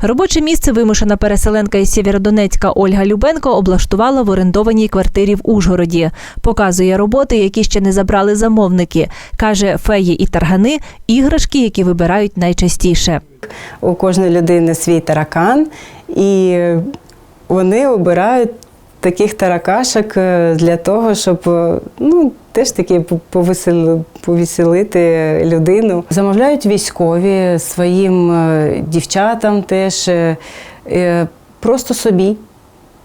Робоче місце вимушена переселенка із Сєвєродонецька Ольга Любенко облаштувала в орендованій квартирі в Ужгороді. Показує роботи, які ще не забрали замовники. Каже, феї і таргани іграшки, які вибирають найчастіше. У кожної людини свій таракан, і вони обирають таких таракашок е, для того, щоб е, ну, теж таки по- повеселити людину. Замовляють військові своїм е, дівчатам теж, е, е, просто собі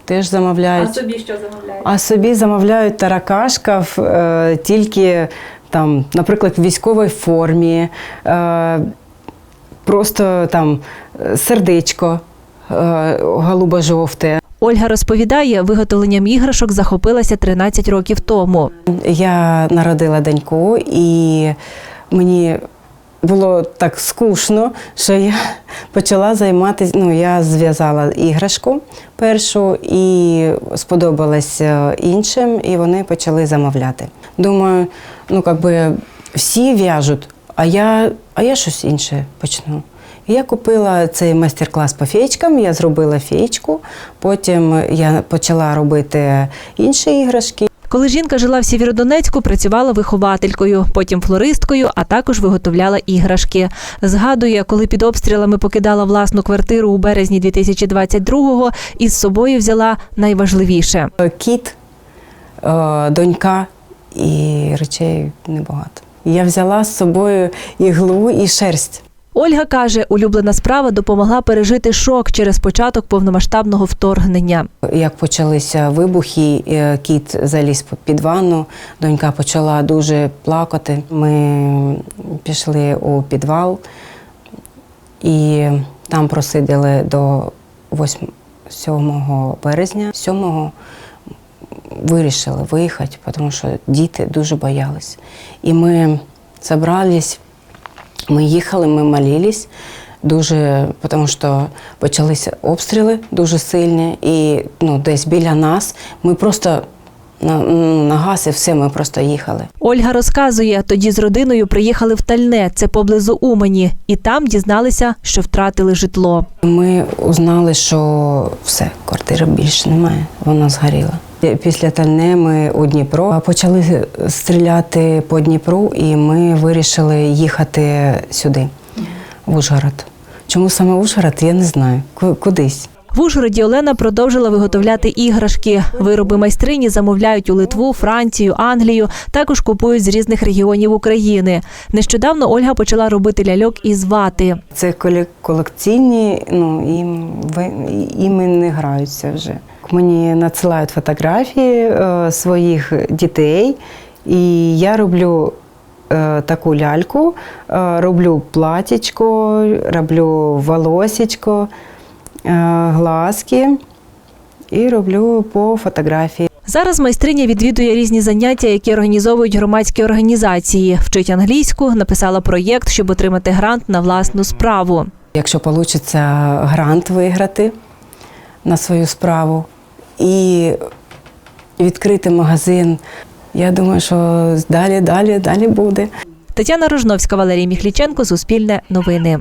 теж замовляють. А собі що замовляють? А собі замовляють таракашка в, е, тільки там, наприклад, в військовій формі, е, просто там сердечко е, голубо-жовте. Ольга розповідає, виготовленням іграшок захопилася 13 років тому. Я народила доньку, і мені було так скучно, що я почала займатися. Ну, я зв'язала іграшку першу і сподобалась е, іншим, і вони почали замовляти. Думаю, ну якби всі в'яжуть, а я, а я щось інше почну. Я купила цей майстер-клас по феєчкам, я зробила феєчку, потім я почала робити інші іграшки. Коли жінка жила в Сєвєродонецьку, працювала вихователькою, потім флористкою, а також виготовляла іграшки. Згадує, коли під обстрілами покидала власну квартиру у березні 2022-го, із собою взяла найважливіше. Кіт, е, донька і речей небагато. Я взяла з собою іглу і шерсть. Ольга каже, улюблена справа допомогла пережити шок через початок повномасштабного вторгнення. Як почалися вибухи, е, кіт заліз під ванну, донька почала дуже плакати. Ми пішли у підвал і там просиділи до 8, 7 березня. 7 вирішили виїхати, тому що діти дуже боялись. І ми зібрались, ми їхали, ми молились дуже, тому що почалися обстріли дуже сильні, і ну, десь біля нас ми просто на, на газ і все, ми просто їхали. Ольга розказує, тоді з родиною приїхали в Тальне, це поблизу Умані, і там дізналися, що втратили житло. Ми узнали, що все, квартири більше немає, вона згоріла. Після Тальне ми у Дніпро почали стріляти по Дніпру, і ми вирішили їхати сюди, в Ужгород. Чому саме Ужгород, я не знаю. Кудись. В Ужгороді Олена продовжила виготовляти іграшки. Вироби майстрині замовляють у Литву, Францію, Англію. Також купують з різних регіонів України. Нещодавно Ольга почала робити ляльок із вати. Це колекційні, ну ви- іми не граються вже. Мені надсилають фотографії е, своїх дітей, і я роблю е, таку ляльку, е, роблю платічко, роблю волосічко, е, глазки і роблю по фотографії. Зараз майстриня відвідує різні заняття, які організовують громадські організації. Вчить англійську, написала проєкт, щоб отримати грант на власну справу. Якщо вийде грант виграти на свою справу і відкрити магазин, я думаю, що далі, далі, далі буде. Тетяна Рожновська, Валерій Міхліченко, Суспільне новини.